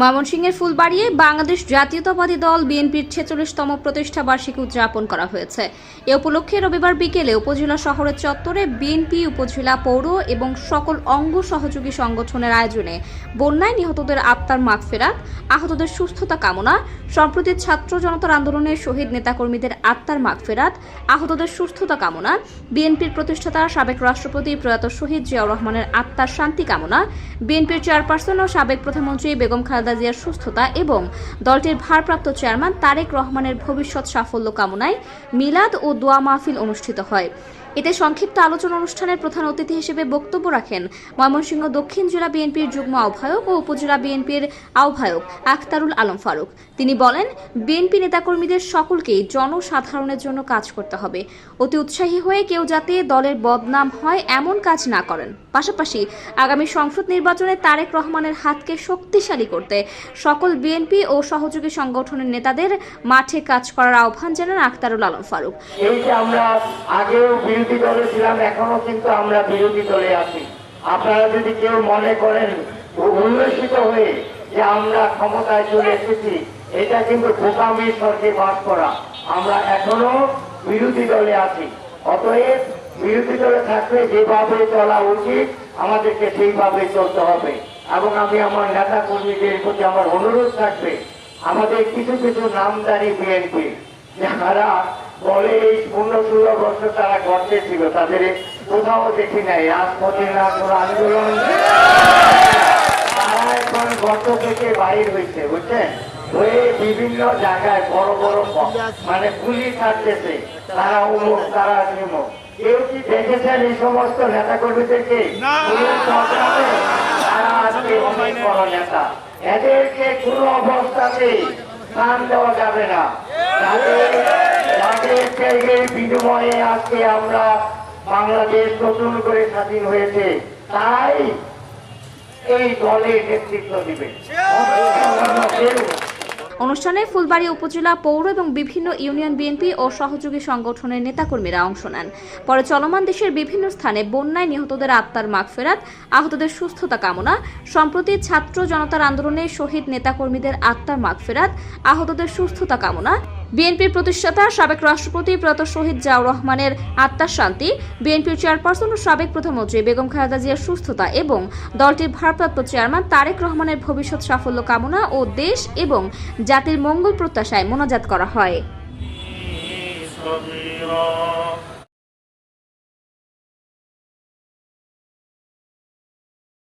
ময়মনসিংহের ফুলবাড়িয়ে বাংলাদেশ জাতীয়তাবাদী দল বিএনপির ছেচল্লিশতম প্রতিষ্ঠা বার্ষিকী উদযাপন করা হয়েছে। এ উপলক্ষে রবিবার বিকেলে উপজেলা শহরের চত্বরে বিএনপি, উপজেলা পৌর এবং সকল অঙ্গ সহযোগী সংগঠনের আয়োজনে বন্যায় নিহতদের আত্মার মাগফেরাত, আহতদের সুস্থতা কামনা, সম্প্রতি ছাত্র জনতার আন্দোলনের শহীদ নেতাকর্মীদের আত্মার মাগফেরাত, আহতদের সুস্থতা কামনা, বিএনপির প্রতিষ্ঠাতা সাবেক রাষ্ট্রপতি প্রয়াত শহীদ জিয়াউর রহমানের আত্মার শান্তি কামনা, বিএনপির চেয়ারপারসন ও সাবেক প্রধানমন্ত্রী বেগম খালেদা জিয়ার সুস্থতা এবং দলটির ভারপ্রাপ্ত চেয়ারম্যান তারেক রহমানের ভবিষ্যৎ সাফল্য কামনায় মিলাদ ও দোয়া মাহফিল অনুষ্ঠিত হয়। এতে সংক্ষিপ্ত আলোচনা অনুষ্ঠানের প্রধান অতিথি হিসেবে বক্তব্য রাখেন ময়মনসিংহ দক্ষিণ জেলা বিএনপির যুগ্ম আহ্বায়ক ও উপজেলা বিএনপির আহ্বায়ক আখতারুল আলম ফারুক। তিনি বলেন, বিএনপি নেতাকর্মীদের সকলকেই জনসাধারণের জন্য কাজ করতে হবে। অতি উৎসাহী হয়ে কেউ যাতে দলের বদনাম হয় এমন কাজ না করেন। পাশাপাশি আগামী সংসদ নির্বাচনে তারেক রহমানের হাতকে শক্তিশালী করতে সকল বিএনপি ও সহযোগী সংগঠনের নেতাদের মাঠে কাজ করার আহ্বান জানান আখতারুল আলম ফারুক। এই যে আমরা আগেও বিরোধী দলে ছিলাম, এখনও কিন্তু আমরা বিরোধী দলে আছি। আপনারা যদি কেউ মনে করেন উল্লসিত হয়ে যে আমরা ক্ষমতায় চলে এসেছি, এটা কিন্তু বোকামির স্বর্গে বাস করা। আমরা এখনও বিরোধী দলে আছি। অতএব বিরোধী দলে থাকলে যেভাবে চলা উচিত, আমাদেরকে সেইভাবে চলতে হবে। এবং আমি আমার নেতা কর্মীদের প্রতি আমার অনুরোধ থাকবে আমাদের কিছু কিছু নামদারি বিএনপি যারা বলে এই পনেরো ষোলো বছর তারা গর্তে ছিল তাদের কোথাও দেখি নাই। রাজপথে না কোনো আন্দোলন। তারা এখন গর্ত থেকে বাইর হয়েছে বুঝছেন? হয়ে বিভিন্ন জায়গায় বড় বড় মানে পুলিশ আসতেছে তারা উমুক তারা নিমুক। কেউ কি দেখেছেন এই সমস্ত নেতা কর্মীদেরকে পুলিশ সরকারে তারা আজকে অনেক বড় নেতা এদেরকে কোনো অবস্থাতেই স্থান দেওয়া যাবে না। বিনিময়ে আজকে আমরা বাংলাদেশ নতুন করে স্বাধীন হয়েছে, তাই এই দলে নেতৃত্ব দিবে। অনুষ্ঠানে ফুলবাড়ী উপজেলা পৌর এবং বিভিন্ন ইউনিয়ন বিএনপি ও সহযোগী সংগঠনের নেতাকর্মীরা অংশ নেন। পরে চলমান দেশের বিভিন্ন স্থানে বন্যায় নিহতদের আত্মার মাগফেরাত আহতদের সুস্থতা কামনা, সম্প্রতি ছাত্র জনতার আন্দোলনে শহীদ নেতাকর্মীদের আত্মার মাগফেরাত আহতদের সুস্থতা কামনা বিএনপির প্রতিষ্ঠাতা, সাবেক রাষ্ট্রপতি প্রয়াত শহীদ জাউর রহমানের আত্মার শান্তি, বিএনপির চেয়ারপারসন ও সাবেক প্রধানমন্ত্রী বেগম খালেদা জিয়ার সুস্থতা এবং দলটির ভারপ্রাপ্ত চেয়ারম্যান তারেক রহমানের ভবিষ্যৎ সাফল্য কামনা ও দেশ এবং জাতির মঙ্গল প্রত্যাশায় মোনাজাত করা হয়।